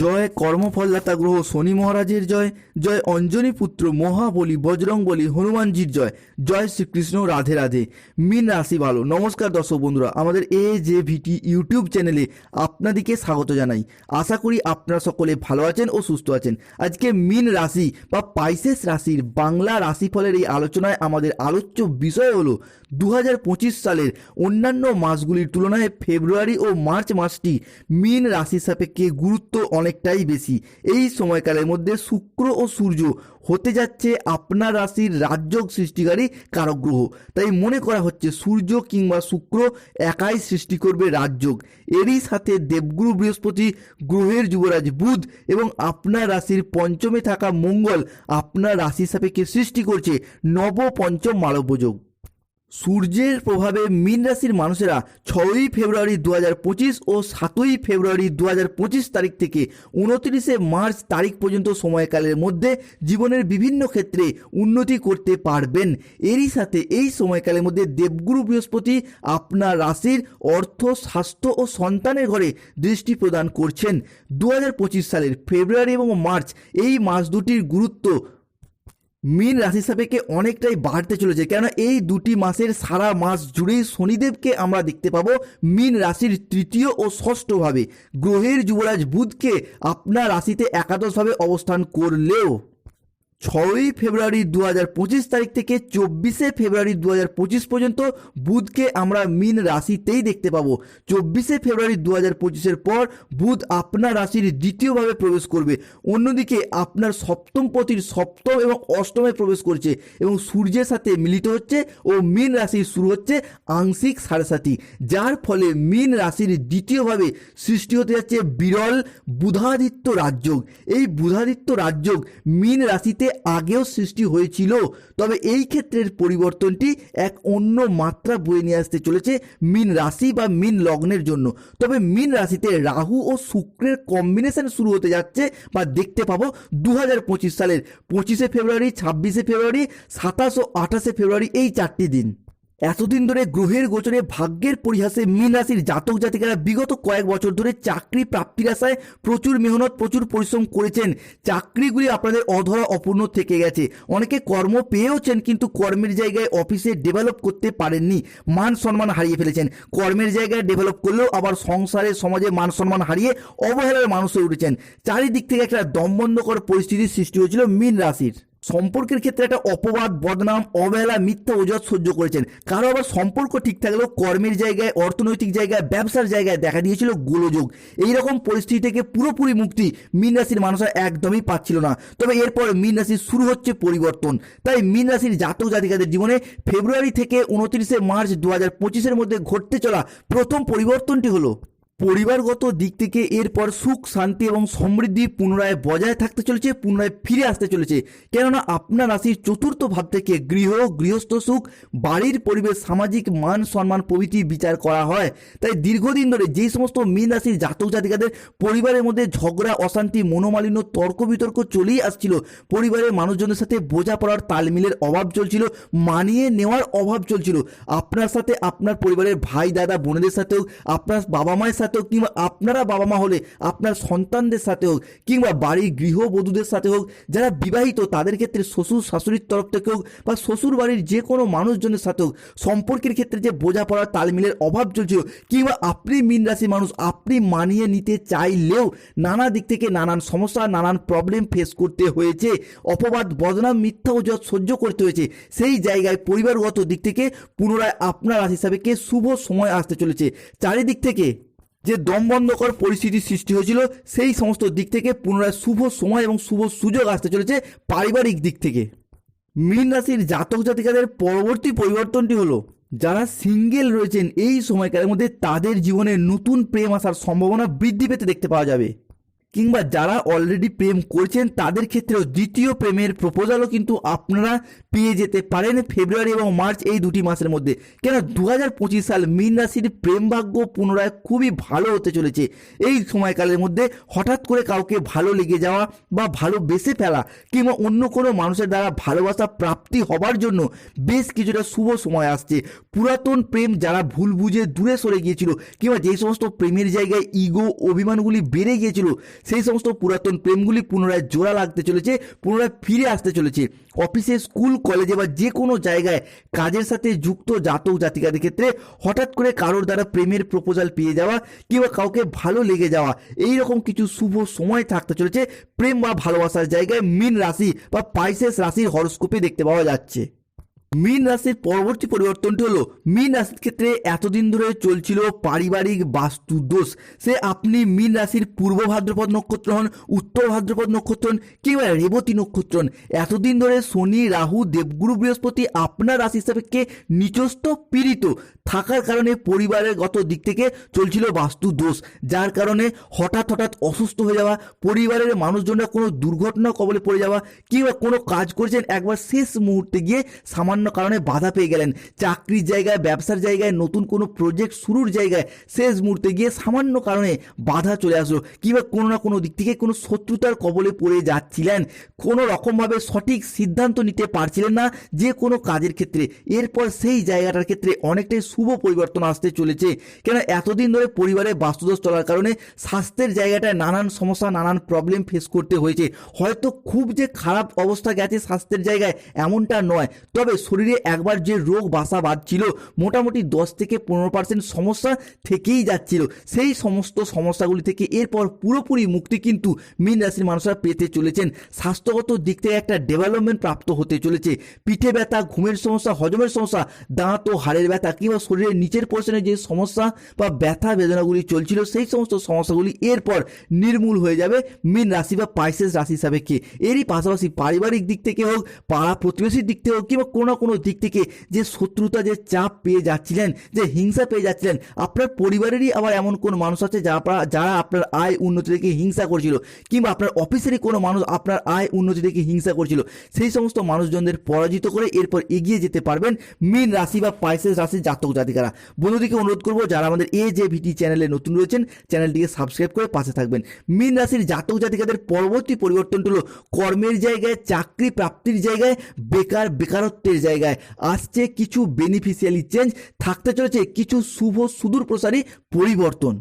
জয় কর্মফলদাতা গ্রহ শনি মহারাজের জয় জয় অঞ্জনী পুত্র মহাবলী বজরংবলী হনুমানজির জয় জয় শ্রীকৃষ্ণ রাধে রাধে। মিন রাশি ভালো। নমস্কার দর্শক বন্ধুরা, আমাদের এ যে ভিটি ইউটিউব চ্যানেলে আপনাদেরকে স্বাগত জানাই। আশা করি আপনারা সকলে ভালো আছেন ও সুস্থ আছেন। আজকে মিন রাশি বা পাইসেস রাশির বাংলা রাশিফলের এই আলোচনায় আমাদের আলোচ্য বিষয় হলো দু হাজার পঁচিশ সালের অন্যান্য মাসগুলির তুলনায় ফেব্রুয়ারি ও মার্চ মাসটি মিন রাশি সাপেক্ষে গুরুত্ব অনেকটাই বেশি। এই সময়কালের মধ্যে শুক্র ও সূর্য হতে যাচ্ছে আপনার রাশির রাজযোগ সৃষ্টিকারী কারক গ্রহ। তাই মনে করা হচ্ছে সূর্য কিংবা শুক্র একাই সৃষ্টি করবে রাজযোগ। এরই সাথে দেবগুরু বৃহস্পতি, গ্রহের যুবরাজ বুধ এবং আপনার রাশির পঞ্চমে থাকা মঙ্গল আপনার রাশি সাপেক্ষে সৃষ্টি করছে নব পঞ্চম মালব্যযোগ সূর্যের প্রভাবে মীন রাশির মানুষেরা ছয়ই ফেব্রুয়ারি দু ও সাতই ফেব্রুয়ারি দু তারিখ থেকে উনত্রিশে মার্চ তারিখ পর্যন্ত সময়কালের মধ্যে জীবনের বিভিন্ন ক্ষেত্রে উন্নতি করতে পারবেন। এরই সাথে এই সময়কালের মধ্যে দেবগুরু বৃহস্পতি আপনার রাশির অর্থ, স্বাস্থ্য ও সন্তানের ঘরে দৃষ্টি প্রদান করছেন। দু হাজার পঁচিশ সালের ফেব্রুয়ারি এবং মার্চ এই মাস দুটির গুরুত্ব মীন রাশি সাপেকে অনেকটাই বাড়তে চলেছে কেন এই দুটি মাসের সারা মাস জুড়েই শনিদেবকে আমরা দেখতে পাবো মীন রাশির তৃতীয় ও ষষ্ঠভাবে গ্রহের যুবরাজ বুধকে আপনার রাশিতে একাদশভাবে অবস্থান করলেও ছয়ই ফেব্রুয়ারি দু হাজার পঁচিশ তারিখ থেকে চব্বিশে ফেব্রুয়ারি দু হাজার পঁচিশ পর্যন্ত বুধকে আমরা মিন রাশিতেই দেখতে পাবো। চব্বিশে ফেব্রুয়ারি দু হাজার পঁচিশের পর বুধ আপনার রাশির দ্বিতীয়ভাবে প্রবেশ করবে। অন্যদিকে আপনার সপ্তম পতির সপ্তম এবং অষ্টমে প্রবেশ করছে এবং সূর্যের সাথে মিলিত হচ্ছে ও মিন রাশির শুরু হচ্ছে আংশিক সাড়ে যার ফলে মিন রাশির দ্বিতীয়ভাবে সৃষ্টি হতে যাচ্ছে বিরল বুধাদিত্য রাজযোগ। এই বুধাদিত্য রাজযোগ মিন রাশিতে আগেও সৃষ্টি হয়েছিল, তবে এই ক্ষেত্রের পরিবর্তনটি এক অন্য মাত্রা বয়ে নিয়ে আসতে চলেছে মিন রাশি বা মিন লগ্নের জন্য। তবে মিন রাশিতে রাহু ও শুক্রের কম্বিনেশন শুরু হতে যাচ্ছে বা দেখতে পাবো দু হাজার পঁচিশ সালের পঁচিশে ফেব্রুয়ারি, ছাব্বিশে ফেব্রুয়ারি, সাতাশ ও আঠাশে ফেব্রুয়ারি এই চারটি দিন। এতদিন ধরে গ্রহের গোচরে ভাগ্যের পরিহাসে মীন রাশির জাতক জাতিকারা বিগত কয়েক বছর ধরে চাকরি প্রাপ্তির আশায় প্রচুর মেহনত, প্রচুর পরিশ্রম করেছেন। চাকরিগুলি আপনাদের অধরা অপূর্ণ থেকে গেছে। অনেকে কর্ম পেয়েওছেন কিন্তু কর্মের জায়গায় অফিসে ডেভেলপ করতে পারেননি। মান সম্মান হারিয়ে ফেলেছেন। কর্মের জায়গায় ডেভেলপ করলেও আবার সংসারে, সমাজে মান সম্মান হারিয়ে অবহেলার মানুষ হয়ে উঠেছেন। চারিদিক থেকে একটা দমবন্ধকর পরিস্থিতির সৃষ্টি হয়েছিল মীন রাশির। সম্পর্কের ক্ষেত্রে একটা অপবাদ, বদনাম, অবহেলা, মিথ্যা ওজত সহ্য করেছেন। কারও আবার সম্পর্ক ঠিক থাকলেও কর্মের জায়গায়, অর্থনৈতিক জায়গায়, ব্যবসার জায়গায় দেখা দিয়েছিল গোলযোগ। এইরকম পরিস্থিতি থেকে পুরোপুরি মুক্তি মীন রাশির মানুষরা একদমই পাচ্ছিল না। তবে এরপর মীন রাশির শুরু হচ্ছে পরিবর্তন। তাই মীন রাশির জাতক জাতিকাদের জীবনে ফেব্রুয়ারি থেকে উনত্রিশে মার্চ দু হাজার পঁচিশের মধ্যে ঘটতে চলা প্রথম পরিবর্তনটি হলো পরিবারগত দিক থেকে এরপর সুখ, শান্তি এবং সমৃদ্ধি পুনরায় বজায় থাকতে চলেছে, পুনরায় ফিরে আসতে চলেছে। কেননা আপনার রাশির চতুর্থ ভাব থেকে গৃহ, গৃহস্থ সুখ, বাড়ির পরিবেশ, সামাজিক মান সম্মান প্রভৃতি বিচার করা হয়। তাই দীর্ঘদিন ধরে যেই সমস্ত মীন রাশির জাতক জাতিকাদের পরিবারের মধ্যে ঝগড়া, অশান্তি, মনোমালিন্য তর্ক বিতর্ক চলেই আসছিল। পরিবারের মানুষজনের সাথে বোঝাপড়ার তালমিলের অভাব চলছিল, মানিয়ে নেওয়ার অভাব চলছিল। আপনার সাথে আপনার পরিবারের ভাই, দাদা, বোনেদের সাথেও আপনার বাবা মায়ের সাথে হোক কিংবা আপনারা বাবা মা হলে, আপনার সন্তানদের সাথে হোক কিংবা বাড়ির গৃহবধূদের সাথে হোক, যারা বিবাহিত, তাদের ক্ষেত্রে শ্বশুর শাশুড়ির তরফ থেকে হোক বা শ্বশুর বাড়ির যে কোনো মানুষজনের সাথে হোক, সম্পর্কের ক্ষেত্রে যে বোঝাপড়া তালমিলের অভাব চলছিল কিংবা আপনি মিন রাশি মানুষ, আপনি মানিয়ে নিতে চাইলেও নানা দিক থেকে নানান সমস্যা, নানান প্রবলেম ফেস করতে হয়েছে। অপবাদ, বদনাম, মিথ্যা ওজত সহ্য করতে হয়েছে। সেই জায়গায় পরিবারগত দিক থেকে পুনরায় আপনার রাশি হিসাবে কে শুভ সময় আসতে চলেছে। চারিদিক থেকে যে দমবন্ধকর পরিস্থিতির সৃষ্টি হয়েছিল, সেই সমস্ত দিক থেকে পুনরায় শুভ সময় এবং শুভ সুযোগ আসতে চলেছে পারিবারিক দিক থেকে। মীন রাশির জাতক জাতিকাদের পরবর্তী পরিবর্তনটি হলো, যারা সিঙ্গেল রয়েছেন, এই সময়কালের মধ্যে তাদের জীবনে নতুন প্রেম আসার সম্ভাবনা বৃদ্ধি পেতে দেখতে পাওয়া যাবে। কিংবা যারা অলরেডি প্রেম করছেন, তাদের ক্ষেত্রেও দ্বিতীয় প্রেমের প্রপোজালও কিন্তু আপনারা পেয়ে যেতে পারেন ফেব্রুয়ারি এবং মার্চ এই দুটি মাসের মধ্যে। কেন দু হাজার পঁচিশ সাল মীন রাশির প্রেম ভাগ্য পুনরায় খুবই ভালো হতে চলেছে। এই সময়কালের মধ্যে হঠাৎ করে কাউকে ভালো লেগে যাওয়া বা ভালো বেসে ফেলা কিংবা অন্য কোনো মানুষের দ্বারা ভালোবাসা প্রাপ্তি হবার জন্য বেশ কিছুটা শুভ সময় আসছে। পুরাতন প্রেম যারা ভুল বুঝে দূরে সরে গিয়েছিল কিংবা যেই সমস্ত প্রেমের জায়গায় ইগো অভিমানগুলি বেড়ে গিয়েছিল সেই সমস্ত পুরাতন প্রেমগুলি পুনরায় জোড়া লাগতে চলেছে, পুনরায় ফিরে আসতে চলেছে। অফিসে, স্কুল, কলেজে বা যে কোনো জায়গায় কাজের সাথে যুক্ত জাতক জাতিকাদের ক্ষেত্রে হঠাৎ করে কারোর দ্বারা প্রেমের প্রপোজাল পেয়ে যাওয়া কিংবা কাউকে ভালো লেগে যাওয়া এই রকম কিছু শুভ সময় থাকতে চলেছে। প্রেম বা ভালোবাসার জায়গায় মিন রাশি বা পাইসেস রাশির হরস্কোপে দেখতে পাওয়া যাচ্ছে। মীন রাশির পরবর্তী পরিবর্তনটি হলো, মীন রাশির ক্ষেত্রে এতদিন ধরে চলছিল পারিবারিক বাস্তু দোষ। সে আপনি মীন রাশির পূর্ব ভাদ্রপদ নক্ষত্র হন, উত্তর ভাদ্রপদ নক্ষত্র হন, কিংবা রেবতী নক্ষত্র হন। এতদিন ধরে শনি, রাহু, দেবগুরু, বৃহস্পতি আপনার রাশি সাপেক্ষে নিচস্থ পীড়িত। থাকার কারণে পরিবারের গত দিক থেকে চলছিল বাস্তু দোষ। যার কারণে হঠাৎ হঠাৎ অসুস্থ হয়ে যাওয়া, পরিবারের মানুষজনরা কোনো দুর্ঘটনা কবলে পড়ে যাওয়া, কিংবা কোনো কাজ করেছেন, একবার শেষ মুহূর্তে গিয়ে সামান্য কারণে বাধা পেয়ে গেলেন। চাকরির জায়গায়, ব্যবসার জায়গায়, নতুন কোনো প্রজেক্ট শুরুর জায়গায় শেষ মুহূর্তে গিয়ে সামান্য কারণে বাধা চলে আসলো। কিংবা কোনো না কোনো দিক থেকে কোনো শত্রুতার কবলে পড়ে যাচ্ছিলেন। কোনো রকমভাবে সঠিক সিদ্ধান্ত নিতে পারছিলেন না যে কোনো কাজের ক্ষেত্রে। এরপর সেই জায়গাটার ক্ষেত্রে অনেকটাই শুভ পরিবর্তন আসতে চলেছে। কেন এতদিন ধরে পরিবারে বাস্তুদোষ চলার কারণে স্বাস্থ্যের জায়গাটায় নানান সমস্যা, নানান প্রবলেম ফেস করতে হয়েছে। হয়তো খুব যে খারাপ অবস্থা গেছে স্বাস্থ্যের জায়গায় এমনটা নয়। তবে শরীরে একবার যে রোগ বাসা বাঁধছিল, মোটামুটি দশ থেকে পনেরো পার্সেন্ট সমস্যা থেকেই যাচ্ছিল। সেই সমস্ত সমস্যাগুলি থেকে এরপর পুরোপুরি মুক্তি কিন্তু মীন রাশির মানুষরা পেতে চলেছেন। স্বাস্থ্যগত দিক থেকে একটা ডেভেলপমেন্ট প্রাপ্ত হতে চলেছে। পিঠে ব্যথা, ঘুমের সমস্যা, হজমের সমস্যা, দাঁত ও হাড়ের ব্যথা কিংবা শরীরের নিচের পোর্শনে যে সমস্যা বা ব্যথা বেদনাগুলি চলছিল, সেই সমস্ত সমস্যাগুলি এরপর নির্মূল হয়ে যাবে মীন রাশি বা পাইসেস রাশি সাপেক্ষে এরই পাশাপাশি পারিবারিক দিক থেকে হোক, পাড়া প্রতিবেশীর দিক থেকে হোক কিংবা কোনো না কোনো দিক থেকে যে শত্রুতা, যে চাপ পেয়ে যাচ্ছিলেন, যে হিংসা পেয়ে যাচ্ছিলেন, আপনার পরিবারেরই আবার এমন কোন মানুষ আছে যারা যারা আপনার আয় উন্নতি দেখে হিংসা করছিল? কিংবা আপনার অফিসেরই কোনো মানুষ আপনার আয় উন্নতি দেখে হিংসা করছিল? সেই সমস্ত মানুষজনদের পরাজিত করে এরপর এগিয়ে যেতে পারবেন মীন রাশি বা পাইসেস রাশির জাতক জাতিকারা। বন্ধুদিকে অনুরোধ করব, যারা আমাদের এ যে ভিটি চ্যানেলে নতুন রয়েছেন, চ্যানেলটিকে সাবস্ক্রাইব করে পাশে থাকবেন। মীন রাশির জাতক জাতিকাদের পরবর্তী পরিবর্তনটি হলো কর্মের জায়গায়, চাকরি প্রাপ্তির জায়গায় বেকার, বেকারত্বের জায়গায় আসছে কিছু বেনিফিশিয়ালি চেঞ্জ থাকতে চলেছে কিছু শুভ সুদূর প্রসারী পরিবর্তন।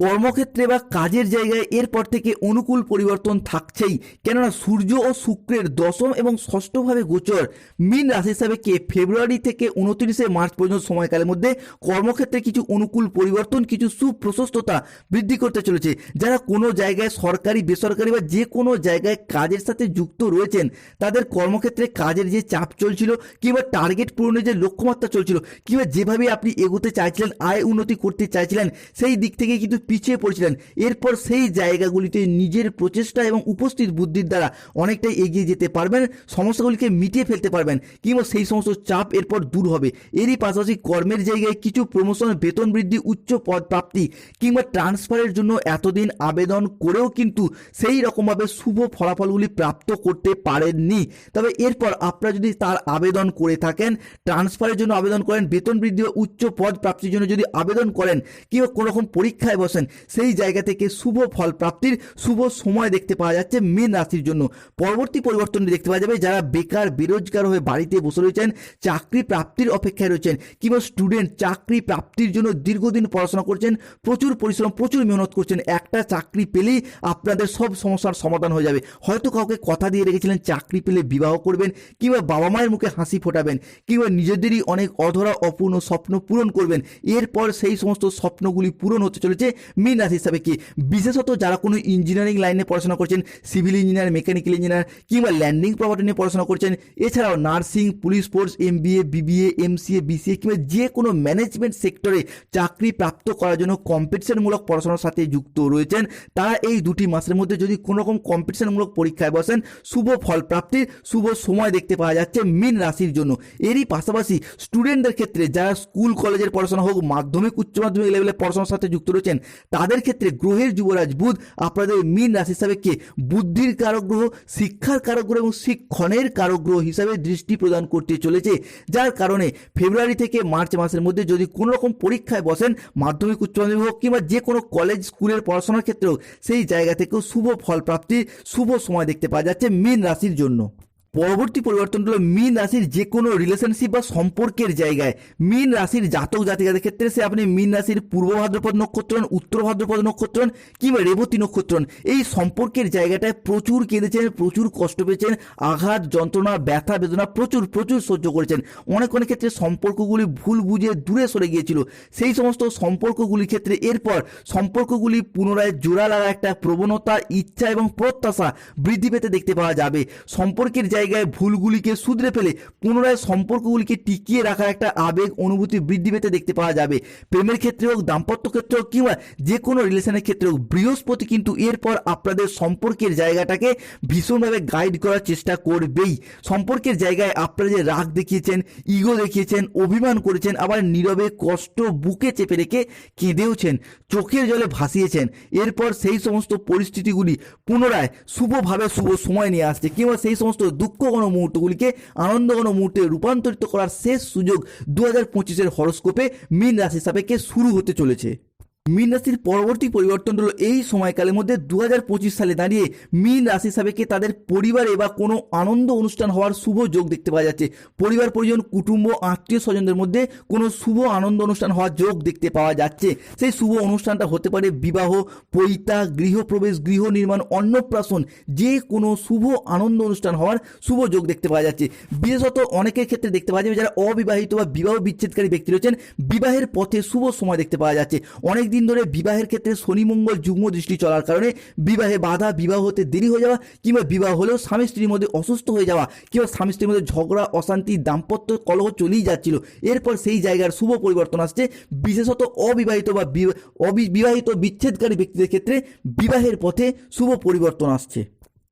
কর্মক্ষেত্রে বা কাজের জায়গায় এরপর থেকে অনুকূল পরিবর্তন থাকছেই। কেননা সূর্য ও শুক্রের দশম এবং ষষ্ঠভাবে গোচর। মীন রাশি হিসাবে কে? ফেব্রুয়ারি থেকে উনত্রিশে মার্চ পর্যন্ত সময়কালের মধ্যে কর্মক্ষেত্রে কিছু অনুকূল পরিবর্তন, কিছু সুপ্রশস্ততা বৃদ্ধি করতে চলেছে। যারা কোনো জায়গায় সরকারি, বেসরকারি বা যে কোনো জায়গায় কাজের সাথে যুক্ত রয়েছেন, তাদের কর্মক্ষেত্রে কাজের যে চাপ চলছিল কিংবা টার্গেট পূরণের যে লক্ষ্যমাত্রা চলছিল কিংবা যেভাবে আপনি এগোতে চাইছিলেন, আয় উন্নতি করতে চাইছিলেন, সেই দিক থেকে কিন্তু পিছিয়ে পড়েছিলেন। এরপর সেই জায়গাগুলিতে নিজের প্রচেষ্টা এবং উপস্থিত বুদ্ধির দ্বারা অনেকটাই এগিয়ে যেতে পারবেন, সমস্যাগুলিকে মিটিয়ে ফেলতে পারবেন, কিংবা সেই সমস্ত চাপ এরপর দূর হবে। এরই পাশাপাশি কর্মের জায়গায় কিছু প্রমোশন, বেতন বৃদ্ধি, উচ্চ পদ প্রাপ্তি, কিংবা ট্রান্সফারের জন্য এতদিন আবেদন করেও কিন্তু সেই রকমভাবে শুভ ফলাফলগুলি প্রাপ্ত করতে পারেননি। তবে এরপর আপনারা যদি তার আবেদন করে থাকেন, ট্রান্সফারের জন্য আবেদন করেন, বেতন বৃদ্ধি বা উচ্চ পদ প্রাপ্তির জন্য যদি আবেদন করেন, কিংবা কোনো রকম পরীক্ষায় বসেন সেই জায়গা থেকে শুভ ফল প্রাপ্তির শুভ সময় দেখতে পাওয়া যাচ্ছে মীন রাশির জন্য। পরবর্তী পরিবর্তনটি দেখতে পাওয়া যাবে যারা বেকার, বেরোজগার হয়ে বাড়িতে বসে রয়েছেন, চাকরি প্রাপ্তির অপেক্ষায় রয়েছেন কিংবা স্টুডেন্ট চাকরি প্রাপ্তির জন্য দীর্ঘদিন পড়াশোনা করছেন, প্রচুর পরিশ্রম, প্রচুর মেহনত করছেন, একটা চাকরি পেলেই আপনাদের সব সমস্যার সমাধান হয়ে যাবে। হয়তো কাউকে কথা দিয়ে রেখেছিলেন, চাকরি পেলে বিবাহ করবেন কিংবা বাবা মায়ের মুখে হাসি ফোটাবেন কিংবা নিজেদেরই অনেক অধরা, অপূর্ণ স্বপ্ন পূরণ করবেন। এরপর সেই সমস্ত স্বপ্নগুলি পূরণ হতে চলেছে। মীন রাশি হিসাবে কি? বিশেষত যারা কোনো ইঞ্জিনিয়ারিং লাইনে পড়াশোনা করছেন সিভিল ইঞ্জিনিয়ার মেকানিক্যাল ইঞ্জিনিয়ার কিংবা ল্যান্ডিং প্রপার্টি নিয়ে পড়াশোনা করছেন, এছাড়াও nursing police force MBA BBA MCA BCA কিংবা যে কোনো ম্যানেজমেন্ট সেক্টরে চাকরি প্রাপ্ত করার জন্য কম্পিটিশনমূলক পড়াশোনার সাথে যুক্ত রয়েছেন, তারা এই দুটি মাসের মধ্যে যদি কোনো রকম কম্পিটিশনমূলক পরীক্ষায় বসেন, শুভ ফল প্রাপ্তির, শুভ সময় দেখতে পাওয়া যাচ্ছে মিন রাশির জন্য। এরই পাশাপাশি স্টুডেন্টদের ক্ষেত্রে যারা স্কুল কলেজের পড়াশোনা হোক, মাধ্যমিক, উচ্চ মাধ্যমিক লেভেলের পড়াশোনার সাথে যুক্ত রয়েছেন তাদের ক্ষেত্রে গ্রহের যুবরাজ বুধ আপনাদের মীন রাশি হিসাবে কে? বুদ্ধির কারক গ্রহ, শিক্ষার কারক গ্রহ এবং শিক্ষণের কারক গ্রহ হিসাবে দৃষ্টি প্রদান করতে চলেছে। যার কারণে ফেব্রুয়ারি থেকে মার্চ মাসের মধ্যে যদি কোনো রকম পরীক্ষায় বসেন, মাধ্যমিক, উচ্চ মাধ্যমিক হোক কিংবা যে কোনো কলেজ, স্কুলের পড়াশোনার ক্ষেত্রেও সেই জায়গা থেকেও শুভ ফল প্রাপ্তির শুভ সময় দেখতে পাওয়া যাচ্ছে মীন রাশির জন্য। পরবর্তী পরিবর্তন হলো মীন রাশির যে কোনো রিলেশনশিপ বা সম্পর্কের জায়গায়। মীন রাশির জাতক জাতিকাদের ক্ষেত্রে সে আপনি মীন রাশির পূর্ব ভাদ্রপদ নক্ষত্র উত্তর ভাদ্রপদ নক্ষত্র কিংবা রেবতী নক্ষত্র এই সম্পর্কের জায়গাটায় প্রচুর কেঁদেছেন, প্রচুর কষ্ট পেয়েছেন, আঘাত, যন্ত্রণা, ব্যথা, বেদনা প্রচুর প্রচুর সহ্য করেছেন। অনেক অনেক ক্ষেত্রে সম্পর্কগুলি ভুল বুঝে দূরে সরে গিয়েছিল। সেই সমস্ত সম্পর্কগুলির ক্ষেত্রে এরপর সম্পর্কগুলি পুনরায় জোড়া লাগা একটা প্রবণতা, ইচ্ছা এবং প্রত্যাশা বৃদ্ধি পেতে দেখতে পাওয়া যাবে। সম্পর্কের জায়গায় ভুলগুলিকে শুধরে ফেলে পুনরায় সম্পর্কগুলিকে টিকিয়ে রাখার একটা আবেগ অনুভূতি বৃদ্ধি পেতে দেখতে পাওয়া যাবে। প্রেমের ক্ষেত্রে হোক, দাম্পত্য ক্ষেত্রে হোক, কিংবা যে কোনো রিলেশনের ক্ষেত্রে হোক, বৃহস্পতি কিন্তু এরপর আপনাদের সম্পর্কের জায়গাটাকে ভীষণভাবে গাইড করার চেষ্টা করবেই। সম্পর্কের জায়গায় আপনারা যে রাগ দেখিয়েছেন ইগো দেখিয়েছেন, অভিমান করেছেন, আবার নীরবে কষ্ট বুকে চেপে রেখে কেঁদেওছেন, চোখের জলে ভাসিয়েছেন, এরপর সেই সমস্ত পরিস্থিতিগুলি পুনরায় শুভভাবে শুভ সময় নিয়ে আসছে, কিংবা সেই সমস্ত দুঃখঘন মুহূর্তগুলিকে আনন্দঘন মুহূর্তে রূপান্তরিত করার শেষ সুযোগ দু হাজার পঁচিশের হরস্কোপে মীন রাশি সাপেক্ষে শুরু হতে চলেছে। মীন রাশির পরবর্তী পরিবর্তন হলো এই সময়কালের মধ্যে দু হাজার পঁচিশ সালে দাঁড়িয়ে মীন রাশি সাপেক্ষে তাদের পরিবারে বা কোনো আনন্দ অনুষ্ঠান হওয়ার শুভ যোগ দেখতে পাওয়া যাচ্ছে। পরিবার, পরিজন, কুটুম্ব, আত্মীয় স্বজনদের মধ্যে কোনো শুভ আনন্দ অনুষ্ঠান হওয়ার যোগ দেখতে পাওয়া যাচ্ছে। সেই শুভ অনুষ্ঠানটা হতে পারে বিবাহ, পৈতা, গৃহপ্রবেশ, গৃহ নির্মাণ, অন্নপ্রাশন যে কোনো শুভ আনন্দ অনুষ্ঠান হওয়ার শুভ যোগ দেখতে পাওয়া যাচ্ছে। বিশেষত অনেকের ক্ষেত্রে দেখতে পাওয়া যাবে যারা অবিবাহিত বা বিবাহ বিচ্ছেদকারী ব্যক্তি রয়েছেন, বিবাহের পথে শুভ সময় দেখতে পাওয়া যাচ্ছে। অনেক দিন ধরে বিবাহের ক্ষেত্রে শনি, মঙ্গল, যুগ্ম দৃষ্টি চলার কারণে বিবাহে বাধা, বিবাহ হতে দেরি হয়ে যাওয়া কিংবা বিবাহ হলেও স্বামী স্ত্রীর মধ্যে অসুস্থ হয়ে যাওয়া কিংবা স্বামী স্ত্রীর মধ্যে ঝগড়া, অশান্তি, দাম্পত্য কলহ চলেই যাচ্ছিল। এরপর সেই জায়গার শুভ পরিবর্তন আসছে। বিশেষত অবিবাহিত বা বিবাহিত বিচ্ছেদকারী ব্যক্তিদের ক্ষেত্রে বিবাহের পথে শুভ পরিবর্তন আসছে।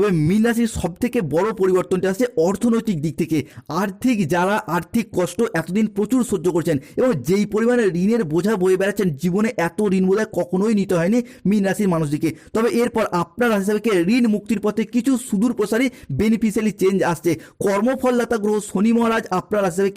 তবে মীন রাশির সব থেকে বড় পরিবর্তনটা আসছে অর্থনৈতিক দিক থেকে। আর্থিক যারা আর্থিক কষ্ট এতদিন প্রচুর সহ্য করছেন এবং যেই পরিমাণে ঋণের বোঝা বয়ে বেড়াচ্ছেন, জীবনে এত ঋণ বোঝা কখনোই নিতে হয়নি মীন রাশির মানুষদিকে তবে এরপর আপনার হিসাবে ঋণ মুক্তির পথে কিছু সুদূর প্রসারী বেনিফিশিয়ালি চেঞ্জ আসছে। কর্মফলদাতা গ্রহ শনি মহারাজ আপনার হিসাবে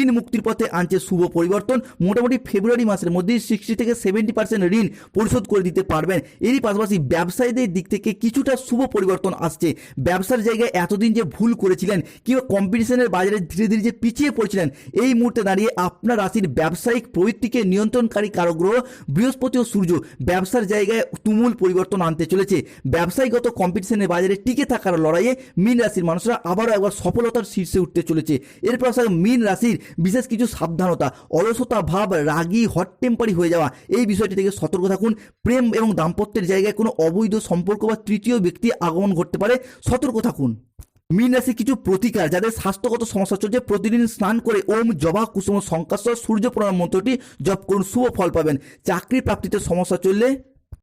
ঋণ মুক্তির পথে আনছে শুভ পরিবর্তন। মোটামুটি ফেব্রুয়ারি মাসের মধ্যে সিক্সটি থেকে সেভেন্টি পার্সেন্ট ঋণ পরিশোধ করে দিতে পারবেন। এরই পাশাপাশি ব্যবসায়ীদের দিক থেকে কিছুটা শুভ পরিবর্তন আসছে। ব্যবসার জায়গায় এতদিন যে ভুল করেছিলেন, কিংবা কম্পিটিশনের বাজারে ধীরে ধীরে যে পিছিয়ে পড়ছিলেন, এই মুহূর্তে দাঁড়িয়ে আপনার রাশির ব্যবসায়িক প্রবৃত্তিকে নিয়ন্ত্রণকারী কারক গ্রহ বৃহস্পতি ও সূর্য ব্যবসার জায়গায় তুমুল পরিবর্তন আনতে চলেছে। ব্যবসায়ীগত কম্পিটিশনের বাজারে টিকে থাকার লড়াইয়ে মীন রাশির মানুষরা আবারও একবার সফলতার শীর্ষে উঠতে চলেছে। এরপর আসা মীন রাশির বিশেষ কিছু সাবধানতা, অলসতা, ভাব, রাগী হট টেম্পারি হয়ে যাওয়া, এই বিষয়টি থেকে সতর্ক থাকুন। প্রেম এবং দাম্পত্যের জায়গায় কোনো অবৈধ সম্পর্ক বা তৃতীয় ব্যক্তি আগমন ঘটতে পারে, সতর্ক থাকুন। মীন রাশি কিছু প্রতিকার, যাদের স্বাস্থ্যগত সমস্যা চলছে, প্রতিদিন স্নান করে ওম, জবা, কুসুম সংকাশ সূর্য প্রণাম মন্ত্রটি জপ করুন, শুভ ফল পাবেন। চাকরি প্রাপ্তিতে সমস্যা চললে